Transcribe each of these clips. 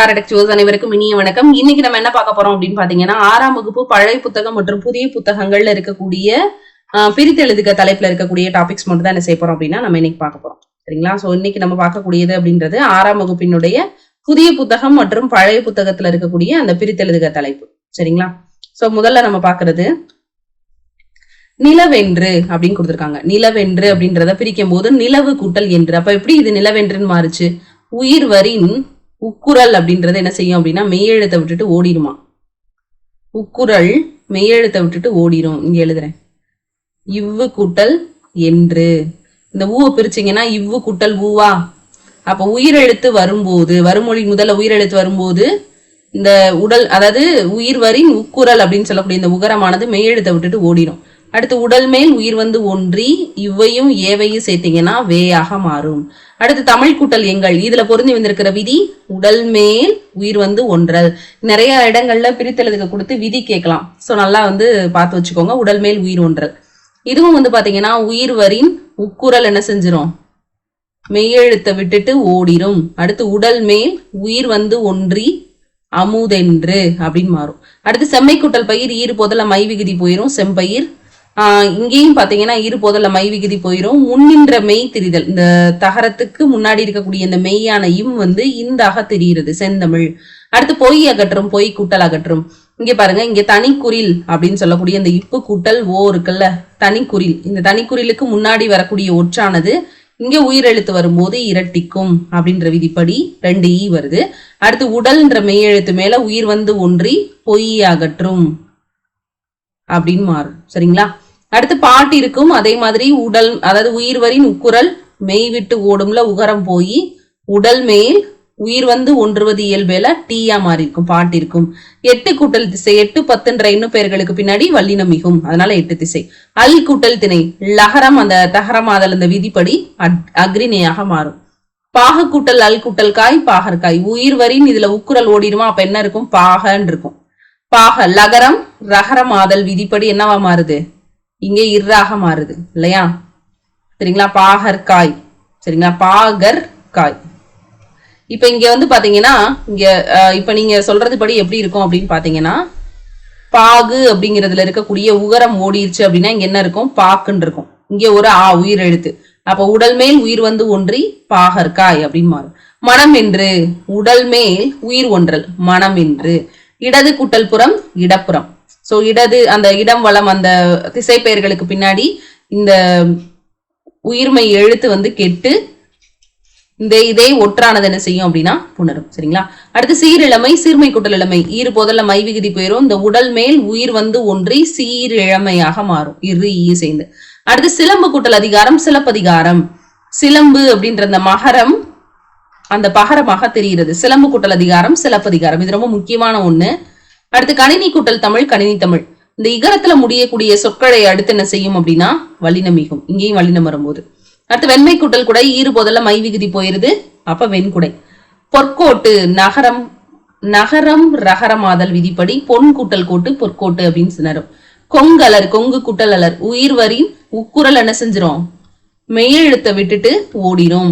டாரடெக்சுவல்ஸ் அனைவருக்கும் இனிய வணக்கம். இன்னைக்கு நம்ம என்ன பார்க்க போறோம் அப்படின்னு பாத்தீங்கன்னா ஆறாம் வகுப்பு பழைய புத்தகம் மற்றும் புதிய புத்தகங்கள்ல இருக்கக்கூடிய பிரித்து பிரித்தெழுதுக தலைப்புல இருக்கக்கூடிய டாபிக்ஸ் மட்டும் தான் என்ன செய்ய போறோம் அப்படின்னா நம்ம இன்னைக்கு பார்க்க போறோம். சரிங்களா? சோ இன்னைக்கு நம்ம பார்க்கக்கூடியது அப்படின்றது ஆறாம் வகுப்பினுடைய புதிய புத்தகம் மற்றும் பழைய புத்தகத்துல இருக்கக்கூடிய அந்த பிரித்தெழுதுக தலைப்பு. சரிங்களா? சோ முதல்ல நம்ம பாக்குறது நிலவென்று அப்படின்னு கொடுத்திருக்காங்க. நிலவென்று அப்படின்றத பிரிக்கும் போது நிலவு கூட்டல் என்று. அப்ப எப்படி இது நிலவென்றுன்னு மாறுச்சு? உயிர் வரின் உக்குரல் அப்படின்றது என்ன செய்யும் அப்படின்னா மெய்யெழுத்தை விட்டுட்டு ஓடிடுமா? உக்குரல் மெய்யெழுத்தை விட்டுட்டு ஓடிடும் இங்க எழுதுறேன். இவ்வு கூட்டல் என்று. இந்த ஊவை பிரிச்சீங்கன்னா இவ்வு கூட்டல் ஊவா? அப்ப உயிரெழுத்து வரும்போது வருமொழி முதல்ல உயிரெழுத்து வரும்போது இந்த உடல் அதாவது உயிர் வரின் உக்குரல் அப்படின்னு சொல்லக்கூடிய இந்த உகரமானது மெய்யெழுத்தை விட்டுட்டு ஓடிடும் அடுத்து உடல் மேல் உயிர் வந்து ஒன்றி இவ்வையும் ஏவையும் சேர்த்தீங்கன்னா வேயாக மாறும். அடுத்து தமிழ் கூட்டல் எங்கள் இதுல பொருந்தி வந்திருக்கிற விதி உடல் மேல் உயிர் வந்து ஒன்றல். நிறைய இடங்கள்ல பிரித்தெழுதுக்கு கொடுத்து விதி கேட்கலாம். சோ நல்லா வந்து பார்த்து வச்சுக்கோங்க உடல் மேல் உயிர் ஒன்றல். இதுவும் வந்து பாத்தீங்கன்னா உயிர் வரின் உக்குரல் என்ன செஞ்சிடும் மெய்யெழுத்தை விட்டுட்டு ஓடிரும். அடுத்து உடல் மேல் உயிர் வந்து ஒன்றி அமுதென்று அப்படின்னு மாறும். அடுத்து செம்மை கூட்டல் பயிர் ஈறு போதல மை விகுதி போயிரும். செம்பயிர் இங்கேயும் பாத்தீங்கன்னா இரு போதல்ல மை விகுதி போயிரும். முன்னின்ற மெய் திரிதல் இந்த தகரத்துக்கு முன்னாடி இருக்கக்கூடிய இந்த மெய்யான இம் வந்து இந்தாக தெரிகிறது செந்தமிழ். அடுத்து பொய் அகற்றும் பொய் கூட்டல் அகற்றும். இங்க பாருங்க இங்க தனிக்குறில் அப்படின்னு சொல்லக்கூடிய இந்த இப்பு கூட்டல் ஓ இருக்குல்ல தனிக்குறில் இந்த தனிக்குறிலுக்கு முன்னாடி வரக்கூடிய ஒற்றானது இங்க உயிரெழுத்து வரும்போது இரட்டிக்கும் அப்படின்ற விதிப்படி ரெண்டு ஈ வருது. அடுத்து உடல்ன்ற மெய்யெழுத்து மேல உயிர் வந்து ஒன்றி பொய் அகற்றும் அப்படின்னு மாறும். சரிங்களா? அடுத்து பாட்டு இருக்கும். அதே மாதிரி உடல் அதாவது உயிர் வரின் உக்குரல் மெய் விட்டு ஓடும்ல உகரம் போய் உடல் மேல் உயிர் வந்து ஒன்றுவது இயல்பேல டீயா மாறி இருக்கும் பாட்டு இருக்கும். எட்டு கூட்டல் திசை எட்டு பத்துன்ற இன்னும் பெயர்களுக்கு பின்னாடி வல்லினம் மிகும். அதனால எட்டு திசை. அல் கூட்டல் திணை லகரம் அந்த தகரமாதல் அந்த விதிப்படி அக்- அக்ரிணையாக மாறும். பாக கூட்டல் அல் கூட்டல் காய் பாகற்காய் உயிர் வரின் இதுல உக்குரல் ஓடிடுமா அப்ப என்ன இருக்கும்? பாகன்னு இருக்கும் பாக லகரம் ரகரம் ஆதல் விதிப்படி என்னவா மாறுது? இங்கே இர்ராக மாறுது இல்லையா? சரிங்களா? பாகற்காய் சரிங்களா? பாகர் காய். இப்ப இங்க வந்து பாத்தீங்கன்னா இங்க இப்ப நீங்க சொல்றது படி எப்படி இருக்கும் அப்படின்னு பாத்தீங்கன்னா பாகு அப்படிங்கிறதுல இருக்கக்கூடிய உகரம் ஓடிடுச்சு அப்படின்னா இங்க என்ன இருக்கும்? பாக்குன்னு இருக்கும். இங்க ஒரு ஆ உயிர் எழுத்து. அப்ப உடல் மேல் உயிர் வந்து ஒன்றி பாகற்காய் அப்படின்னு மாறும். மனம் என்று உடல் மேல் உயிர் ஒன்றல் மனம் என்று. இடது குட்டல் புறம் இடப்புறம். சோ இடது அந்த இடம் வளம் அந்த திசை பெயர்களுக்கு பின்னாடி இந்த உயிர்மை எழுத்து வந்து கெட்டு இந்த இதே ஒற்றானது என்ன செய்யும் அப்படின்னா புணரும். சரிங்களா? அடுத்து சீரிழமை சீர்மை கூட்டல் இளமை ஈறு போதல்ல மை விகுதி போயிரும். இந்த உடல் மேல் உயிர் வந்து ஒன்றி சீரிழமையாக மாறும். இரு ஈ சேர்ந்து. அடுத்து சிலம்பு கூட்டல் அதிகாரம் சிலப்பதிகாரம். சிலம்பு அப்படின்ற அந்த மகரம் அந்த பகரமாக தெரிகிறது. சிலம்பு கூட்டல் அதிகாரம் சிலப்பதிகாரம். இது ரொம்ப முக்கியமான ஒண்ணு. அடுத்து கணினி கூட்டல் தமிழ் கணினி தமிழ். இந்த இகரத்துல முடியக்கூடிய சொற்களை அடுத்து என்ன செய்யும் அப்படின்னா வலினம் மிகும் இங்கேயும் வலினம் வரும்போது. அடுத்து வெண்மை கூட்டல் குடை ஈறு போதெல்லாம் மை விகுதி போயிருது. அப்ப வெண்குடை பொற்கோட்டு நகரம் நகரம் ரகரமாதல் விதிப்படி பொன் கூட்டல் கோட்டு பொற்கோட்டு அப்படின்னு சொன்னாரு. கொங்கலர் கொங்கு குட்டல் அலர். உயிர் வரின் உக்குரல் என்ன செஞ்சிரும்? மெய்யெழுத்தை விட்டுட்டு ஓடிரும்.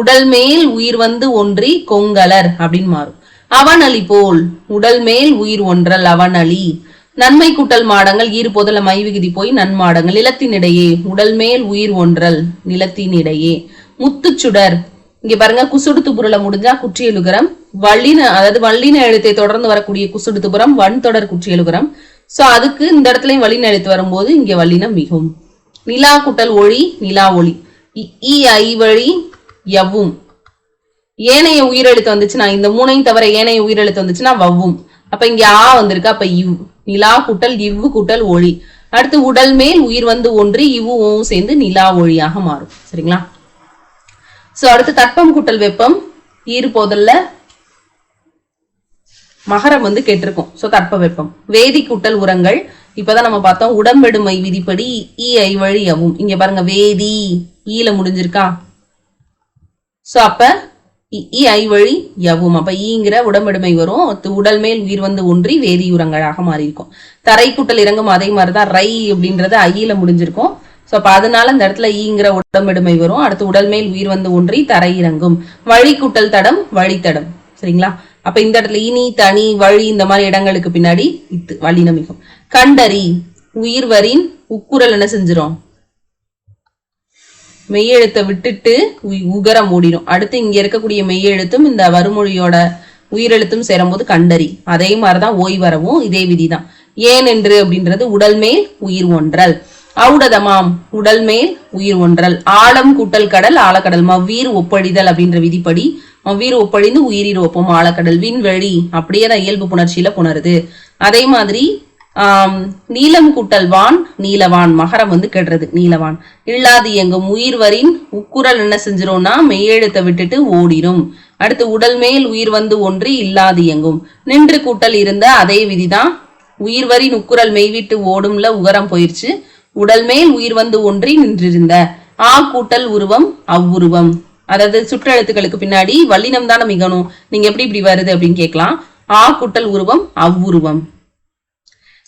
உடல் மேல் உயிர் வந்து ஒன்றி கொங்கலர் அப்படின்னு மாறும். அவனளி போல் உடல் மேல் உயிர் ஒன்றல் அவனளி. நன்மை கூட்டல் மாடங்கள் ஈர்போதல போதல மை விகுதி போய் நன்மாடங்கள் நிலத்தினிடையே உடல் மேல் உயிர் ஒன்றல் நிலத்தினிடையே. முத்துச்சுடர் இங்க பாருங்க குசுடுத்து துபுரல முடிஞ்சா குற்றியலுகரம். வள்ளின அதாவது வள்ளின எழுத்தை தொடர்ந்து வரக்கூடிய குசுடு துபுரம் வன் தொடர் குற்றியலுகரம். சோ அதுக்கு இந்த இடத்துலயும் வள்ளின எழுத்து வரும்போது இங்க வள்ளினம் மிகும். நிலா குட்டல் ஒளி நிலா ஒளி. இ- ஈ ஐ வழி யவ்வும் ஏனைய உயிரெழுத்து வந்துச்சுன்னா இந்த மூணையும் தவிர ஏனைய உயிரெழுத்து வந்துச்சுன்னா வவ்வும். அப்ப இங்க ஆ வந்திருக்கு அப்ப இவ். நிலா கூட்டல் இவ்வு கூட்டல் ஒளி. அடுத்து உடல் மேல் உயிர் வந்து ஒன்று இவ்வு சேர்ந்து நிலா ஒளியாக மாறும். சரிங்களா? சோ அடுத்து தட்பம் கூட்டல் வெப்பம். ஈறு போதல்ல மகரம் வந்து கேட்டிருக்கும். சோ தட்ப வெப்பம். வேதி கூட்டல் உரங்கள். இப்பதான் நம்ம பார்த்தோம் உடம்பெடுமை விதிப்படி ஈ ஐ வழி அவும் இங்க பாருங்க வேதி. ஈல முடிஞ்சிருக்கா? சோ அப்ப இ ஐ வழி யவும். அப்ப ஈங்கிற உடம்பெடுமை வரும். உடல் மேல் உயிர் வந்து ஒன்றி வேதியுரங்களாக மாறி இருக்கும் தரை கூட்டல் இறங்கும் அதே மாதிரிதான் ரை அப்படின்றது ஐயில முடிஞ்சிருக்கும். சோ அப்ப அதனால இந்த இடத்துல ஈங்கிற உடம்பெடுமை வரும். அடுத்து உடல் மேல் உயிர் வந்து ஒன்றி தரை இறங்கும். வழி கூட்டல் தடம் வழித்தடம் சரிங்களா? அப்ப இந்த இடத்துல இனி தனி வழி இந்த மாதிரி இடங்களுக்கு பின்னாடி இத்து நமிக்கும் கண்டறி உயிர்வரின் உக்குரல் என்ன செஞ்சிரும்? மெய்யெழுத்தை விட்டுட்டு உய்- உகரம் ஓடிடும் அடுத்து இங்க இருக்கக்கூடிய மெய்யெழுத்தும் இந்த வறுமொழியோட உயிரெழுத்தும் சேரும்போது கண்டறி. அதே மாதிரிதான் ஓய் வரவும் இதே விதிதான். ஏன் என்று அப்படின்றது உடல் மேல் உயிர் ஒன்றல். அவுடதமாம் உடல் மேல் உயிர் ஒன்றல். ஆழம் கூட்டல் கடல் ஆழக்கடல். மவ்வீர் ஒப்பழிதல் அப்படின்ற விதிப்படி மவ்வீர் ஒப்பழிந்து உயிரீர் ஒப்பம் ஆழக்கடல். விண்வெளி அப்படியே தான் இயல்பு புணர்ச்சியில புணருது. அதே மாதிரி நீலம் கூட்டல் வான் நீலவான் மகரம் வந்து கெடுறது நீலவான். இல்லாது எங்கும் உயிர்வரின் உக்குரல் என்ன செஞ்சிரும்னா மெய்யெழுத்தை விட்டுட்டு ஓடிரும். அடுத்து உடல் மேல் உயிர் வந்து ஒன்றி இல்லாது எங்கும் நின்று கூட்டல் இருந்த அதே விதிதான் உயிர்வரின் உக்குரல் மெய்விட்டு ஓடும்ல உகரம் போயிருச்சு. உடல் மேல் உயிர் வந்து ஒன்றி நின்றிருந்த ஆ கூட்டல் உருவம் அவ்வுருவம். அதாவது சுற்றெழுத்துக்களுக்கு பின்னாடி வல்லினம் தானே மிகணும். நீங்க எப்படி இப்படி வருது அப்படின்னு கேட்கலாம். ஆ கூட்டல் உருவம் அவ்வுருவம்.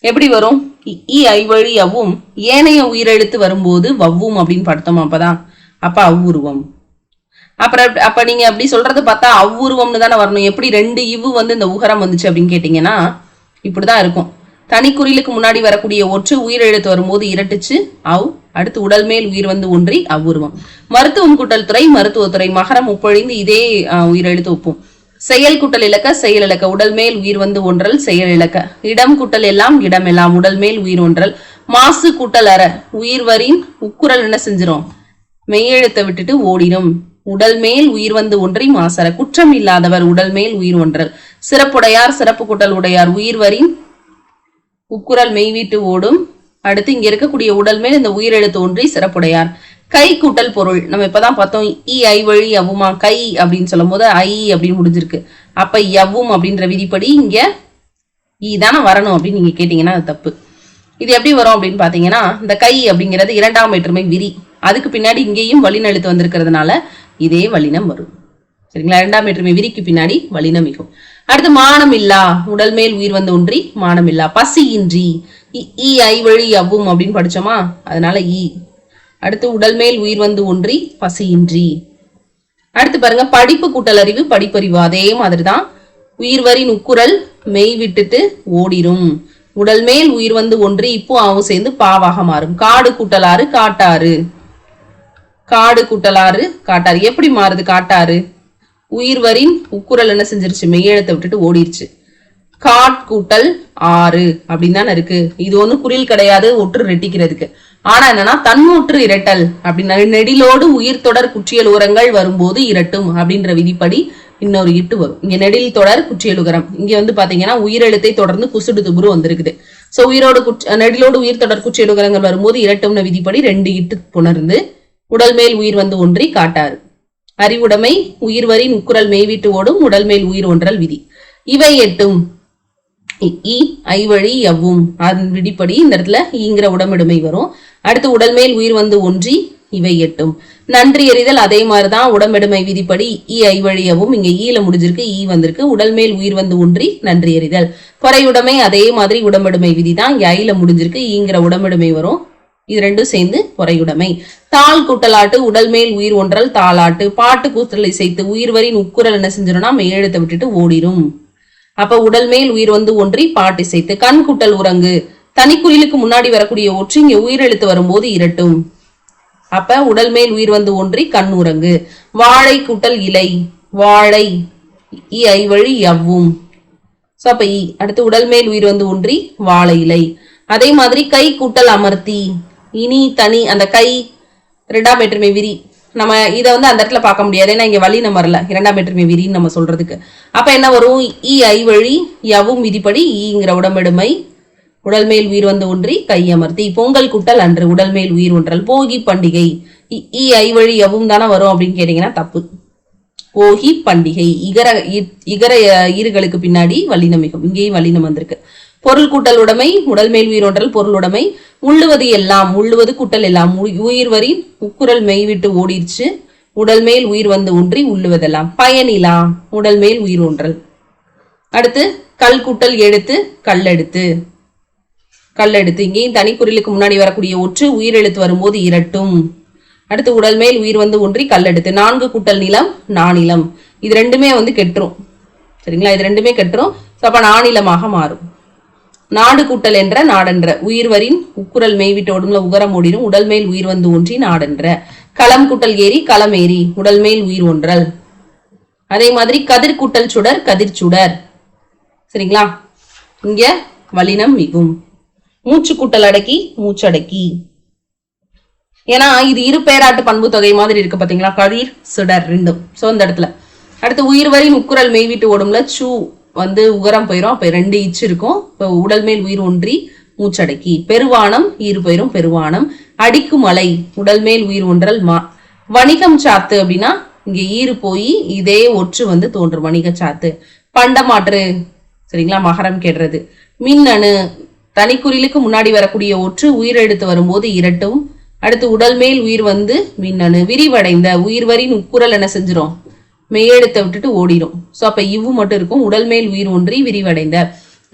எப்படி வரும்? இ- ஐ ஐவழி அவ்வும் ஏனைய உயிரெழுத்து வரும்போது வவ்வும் அப்படின்னு படுத்தோம் அப்பதான்? அப்ப அவ்வுருவம். அப்புறம் அப்ப- நீங்க அப்படி சொல்றது பார்த்தா அவ்வுருவம்னு தானே வரணும். எப்படி ரெண்டு இவ்வு வந்து இந்த உகரம் வந்துச்சு அப்படின்னு கேட்டீங்கன்னா இப்படிதான் இருக்கும். தனிக்குறிலுக்கு முன்னாடி வரக்கூடிய ஒற்று உயிரெழுத்து வரும்போது இரட்டுச்சு அவ் அடுத்து உடல் மேல் உயிர் வந்து ஒன்றி அவ்வுருவம். மருத்துவம் கூட்டல் துறை மருத்துவத்துறை மகரம் உப்பொழிந்து இதே உயிரெழுத்து ஒப்பும். செயல் குட்டல் இலக்க செயல் இலக்க. உடல் மேல் உயிர் வந்து ஒன்றல் செயல் இலக்க. இடம் குட்டல் எல்லாம் இடம் எல்லாம். உடல் மேல் உயிர் ஒன்றல். மாசு கூட்டல் அற. உயிர் வரின் உக்குரல் என்ன செஞ்சிரும்? மெய்யெழுத்தை விட்டுட்டு ஓடிடும் உடல் மேல் உயிர் வந்து ஒன்றி மாசர குற்றம் இல்லாதவர் உடல் மேல் உயிர் ஒன்றல். சிறப்புடையார் சிறப்பு கூட்டல் உடையார். உயிர் வரின் உக்குரல் மெய்வீட்டு ஓடும். அடுத்து இங்க இருக்கக்கூடிய உடல் மேல் இந்த உயிரெழுத்து ஒன்றி சிறப்புடையார். கை கூட்டல் பொருள். நம்ம இப்பதான் பார்த்தோம் இ ஐ வழி அவ்வுமா கை அப்படின்னு சொல்லும் போது ஐ அப்படின்னு முடிஞ்சிருக்கு. அப்ப எவ்வும் அப்படின்ற விதிப்படி இங்க ஈ தானே வரணும் அப்படின்னு நீங்க கேட்டீங்கன்னா அது தப்பு. இது எப்படி வரும் அப்படின்னு பாத்தீங்கன்னா இந்த கை அப்படிங்கிறது இரண்டாம் வேற்றுமை விரி அதுக்கு பின்னாடி இங்கேயும் வழிநழுத்து வந்திருக்கிறதுனால இதே வலினம் வரும். சரிங்களா? இரண்டாம் வேற்றுமை விரிக்கு பின்னாடி வலினம் மிகும் அடுத்து மானம் இல்லா உடல் மேல் உயிர் வந்து ஒன்றி மானம் இல்லா பசியின்றி. இ- ஐ வழி அவ்வும் அப்படின்னு படிச்சோமா? அதனால ஈ அடுத்து உடல் மேல் உயிர் வந்து ஒன்றி பசியின்றி. அடுத்து பாருங்க படிப்பு கூட்டல் அறிவு படிப்பறிவு அதே மாதிரிதான். உயிர்வரின் உக்குரல் மெய் விட்டுட்டு ஓடிரும். உடல் மேல் உயிர் வந்து ஒன்றி இப்போ ஆவும் சேர்ந்து பாவாக மாறும். காடு கூட்டலாறு காட்டாறு. காடு கூட்டலாறு காட்டாறு. எப்படி மாறுது காட்டாறு? உயிர்வரின் உக்குரல் என்ன செஞ்சிருச்சு? மெய்யெழுத்தை விட்டுட்டு ஓடிருச்சு. காட் கூட்டல் ஆறு அப்படின்னு தானே இருக்கு. இது ஒன்றும் குரில் கிடையாது ஒற்று ரெட்டிக்கிறதுக்கு. ஆனா என்னன்னா தன்மூற்று இரட்டல் அப்படின்னா நெடிலோடு உயிர் தொடர் குற்றியல் உரங்கள் வரும்போது இரட்டும் அப்படின்ற விதிப்படி இன்னொரு இட்டு வரும். இங்க நெடில் தொடர் குற்றியல் உகரம். இங்க வந்து பாத்தீங்கன்னா உயிரெழுத்தை தொடர்ந்து குசுடு துபுரு வந்திருக்குது. சோ உயிரோடு நெடிலோடு உயிர் தொடர் குற்றியல் உகரங்கள் வரும்போது இரட்டும்னு விதிப்படி ரெண்டு இட்டு புணர்ந்து உடல் மேல் உயிர் வந்து ஒன்றி காட்டாறு. அறிவுடைமை உயிர்வரின் உக்குரல் மெய்விட்டு ஓடும் உடல் மேல் உயிர் ஒன்றல் விதி. இவை எட்டும் இ- ஐ ஐவழி எவ்வும் அதன் விடிப்படி இந்த இடத்துல ஈங்கிற உடம்பிடுமை வரும். அடுத்து உடல் மேல் உயிர் வந்து ஒன்றி இவை எட்டும். நன்றி எறிதல் அதே மாதிரிதான் உடம்பெடுமை விதிப்படி ஈ ஐ வழியவும் இங்க ஈல முடிஞ்சிருக்கு ஈ வந்திருக்கு. உடல் மேல் உயிர் வந்து ஒன்றி நன்றி எறிதல். குறையுடைமை அதே மாதிரி உடம்பெடுமை விதிதான். இங்க ஐல முடிஞ்சிருக்கு ஈங்கிற உடம்பெடுமை வரும். இது ரெண்டும் சேர்ந்து பொறையுடைமை தாள் குட்டலாட்டு உடல் மேல் உயிர் ஒன்றல் தாளாட்டு. பாட்டு கூத்தல் இசைத்து உயிர்வரின் உக்குரல் என்ன செஞ்சிடும்னா மெய்யெழுத்தை விட்டுட்டு ஓடிரும். அப்ப உடல் மேல் உயிர் வந்து ஒன்றி பாட்டு இசைத்து கண் குட்டல் உறங்கு. தனிக்குயிலுக்கு முன்னாடி வரக்கூடிய ஒற்று இங்க உயிரெழுத்து வரும்போது இரட்டும். அப்ப உடல் மேல் உயிர் வந்து ஒன்றி கண் உறங்கு. வாழை கூட்டல் இலை வாழை இ ஐ வழி எவ்வும் சோ அப்ப இ அடுத்து உடல் மேல் உயிர் வந்து ஒன்றி வாழை இலை. அதே மாதிரி கை கூட்டல் அமர்த்தி இனி தனி அந்த கை இரண்டாம் வேற்றுமை விரி நம்ம இதை வந்து அந்த இடத்துல பார்க்க முடியாது. ஏன்னா இங்கே வழி நம்ம வரல இரண்டாம் வேற்றுமை விரின்னு நம்ம சொல்றதுக்கு. அப்ப என்ன வரும்? இ ஐ வழி யவும் விதிப்படி ஈங்கிற உடம்பெடுமை உடல் மேல் உயிர் வந்து ஒன்றி கையமர்த்தி பொங்கல் குட்டல் அன்று உடல் மேல் உயிர் ஒன்றல் போகி பண்டிகை. இ- ஐ வழி எவும் தானே வரும் அப்படின்னு கேட்டீங்கன்னா தப்பு. போகி பண்டிகை. இகர இ- இகர அஹ், ஈறுகளுக்கு பின்னாடி வல்லினம் மிகும் இங்கேயும் வல்லினம் வந்திருக்கு பொருள் கூட்டல் உடைமை உடல் மேல் உயிரோன்றல் பொருள் உடைமை. உள்ளுவது எல்லாம் உள்ளுவது கூட்டல் எல்லாம். உயிர் வரி உக்குரல் மெய் விட்டு ஓடிடுச்சு. உடல் மேல் உயிர் வந்து ஒன்றி உள்ளுவதெல்லாம். பயனிலா உடல் மேல் உயிர் ஒன்றல். அடுத்து கல் கூட்டல் எழுத்து கல்லெடுத்து கல்லெடுத்து இங்கேயும் தனிக்குறிலுக்கு முன்னாடி வரக்கூடிய ஒற்று உயிர் எழுத்து வரும்போது இரட்டும். அடுத்து உடல் மேல் உயிர் வந்து ஒன்றி கல்லெடுத்து நான்கு கூட்டல் நிலம் நானிலம். இது ரெண்டுமே வந்து கெட்டுரும். சரிங்களா? இது ரெண்டுமே கெட்டுரும். ஸோ அப்ப நானிலமாக மாறும். நாடு கூட்டல் என்ற நாடென்ற. உயிர்வரின் உக்குரல் மெய்விட்டு ஓடும்ல உகரம் ஓடிடும் உடல் மேல் உயிர் வந்து ஒன்றி நாடென்ற. களம் கூட்டல் ஏரி களம் ஏரி உடல் மேல் உயிர் ஒன்றல் அதே மாதிரி கதிர் கூட்டல் சுடர் கதிர் சுடர். சரிங்களா? இங்க வலினம் மிகும். மூச்சு கூட்டல் அடக்கி மூச்சடக்கி ஏன்னா இது இரு பேராட்டு பண்பு தொகை மாதிரி இருக்கு பாத்தீங்களா? கதிர் சுடர் ரெண்டும். சோ இந்த இடத்துல. அடுத்து உயிர்வரின் உக்குரல் மெய்விட்டு ஓடும்ல சூ. வந்து உகரம் போயிரும் அப்ப ரெண்டு இச்சு இருக்கும். இப்போ உடல் மேல் உயிர் ஒன்றி மூச்சடக்கி. பெருவானம் ஈர் போயிரும் பெருவானம். அடிக்கும் மலை உடல் மேல் உயிர் ஒன்றல் மா வணிகம் சாத்து அப்படின்னா இங்க ஈறு போய் இதே ஒற்று வந்து தோன்றும் வணிக சாத்து. பண்டமாற்று சரிங்களா மகரம் கெடுறது. மின்னணு தனிக்குறிலுக்கு முன்னாடி வரக்கூடிய ஒற்று உயிரெடுத்து வரும்போது இரட்டும். அடுத்து உடல் மேல் உயிர் வந்து மின்னணு. விரிவடைந்த உயிர்வரின் உக்குரல் என்ன செஞ்சிரும்? மெய்யெழுத்தை விட்டுட்டு ஓடிடும் சோ அப்ப இவ்வு மட்டும் இருக்கும். உடல் மேல் உயிர் ஒன்றி விரிவடைந்த.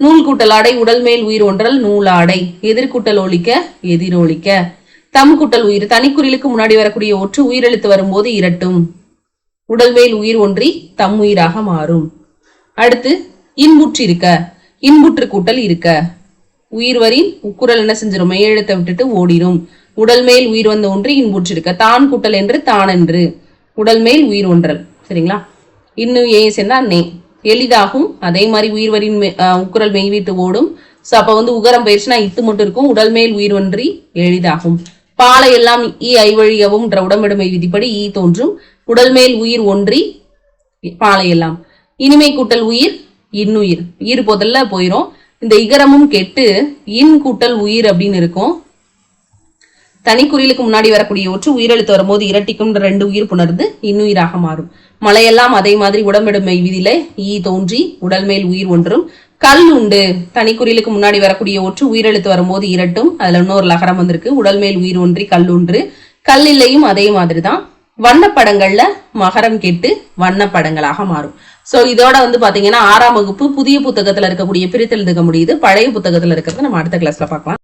நூல் கூட்டல் ஆடை உடல் மேல் உயிர் ஒன்றல் நூலாடை எதிர்கூட்டல் ஒழிக்க எதிரொலிக்க தம் கூட்டல் உயிர் தனிக்குறிலுக்கு முன்னாடி வரக்கூடிய ஒற்று உயிரெழுத்து வரும்போது இரட்டும். உடல் மேல் உயிர் ஒன்றி தம் உயிராக மாறும். அடுத்து இன்புற்று இருக்க. இன்புற்று கூட்டல் இருக்க. உயிர்வரின் உக்குரல் என்ன செஞ்சிடும் மெய்யெழுத்த விட்டுட்டு ஓடிடும் உடல் மேல் உயிர் வந்த ஒன்று இன்புற்று இருக்க. தான் கூட்டல் என்று தான் என்று. உடல் மேல் உயிர் ஒன்றல். சரிங்களா? இன்னும் ஏ சேர்ந்தா நே. எளிதாகும். அதே மாதிரி உயிர்வரின் உக்குரல் மெய்விட்டு ஓடும். சோ அப்போ வந்து உகரம் போயிடுச்சுன்னா இத்து மட்டும் இருக்கும். உடல் மேல் உயிர் ஒன்றி எளிதாகும். பாலை எல்லாம் ஈ ஐவழியவும் வழியவும் உடம்பிடுமை விதிப்படி ஈ தோன்றும். உடல் மேல் உயிர் ஒன்றி பாலை எல்லாம். இனிமை கூட்டல் உயிர் இன்னுயிர். ஈர் போதல்ல போயிரும். இந்த இகரமும் கெட்டு இன் கூட்டல் உயிர் அப்படின்னு இருக்கும். தனிக்குறிலுக்கு முன்னாடி வரக்கூடிய ஒற்று உயிரெழுத்து வரும்போது இரட்டிக்கும் ரெண்டு உயிர் புணர்ந்து இன்னுயிராக மாறும். மலையெல்லாம் அதே மாதிரி உடம்பிடுமை விதியில ஈ தோன்றி உடல் மேல் உயிர் ஒன்றும். கல் உண்டு. தனிக்குறிலுக்கு முன்னாடி வரக்கூடிய ஒற்று உயிரெழுத்து வரும்போது இரட்டும். அதுல இன்னொரு லகரம் வந்திருக்கு. உடல் மேல் உயிர் ஒன்றி கல் ஒன்று. கல் கல்லில்லையும் அதே மாதிரிதான். வண்ணப்படங்கள்ல மகரம் கெட்டு வண்ணப்படங்களாக மாறும். சோ இதோட வந்து பாத்தீங்கன்னா ஆறாம் வகுப்பு புதிய புத்தகத்துல இருக்கக்கூடிய பிரித்தெழுதுக முடியுது. பழைய புத்தகத்துல இருக்கிறத நம்ம அடுத்த கிளாஸ்ல பார்க்கலாம்.